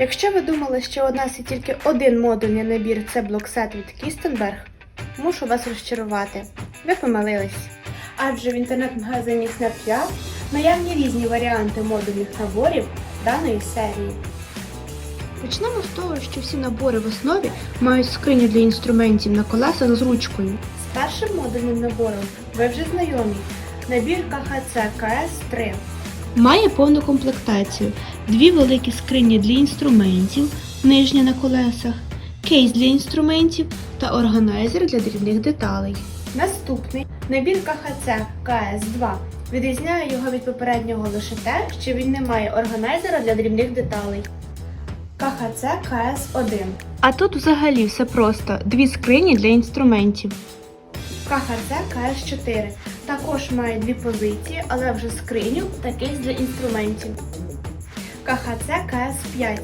Якщо ви думали, що у нас є тільки один модульний набір це блоксет від Кістенберг, мушу вас розчарувати. Ви помилились. Адже в інтернет-магазині Snapchat наявні різні варіанти модульних наборів даної серії. Почнемо з того, що всі набори в основі мають скриню для інструментів на колесах з ручкою. З першим модульним набором ви вже знайомі. Набір КХЦ КС-3. Має повну комплектацію, дві великі скрині для інструментів, нижня на колесах, кейс для інструментів та органайзер для дрібних деталей. Наступний набір КХЦ КС2 відрізняє його від попереднього лише те, що він не має органайзера для дрібних деталей. КХЦ КС1. А тут взагалі все просто: дві скрині для інструментів. КХЦ КС4 також має дві позиції, але вже скриню та кейс для інструментів. КХЦ КС5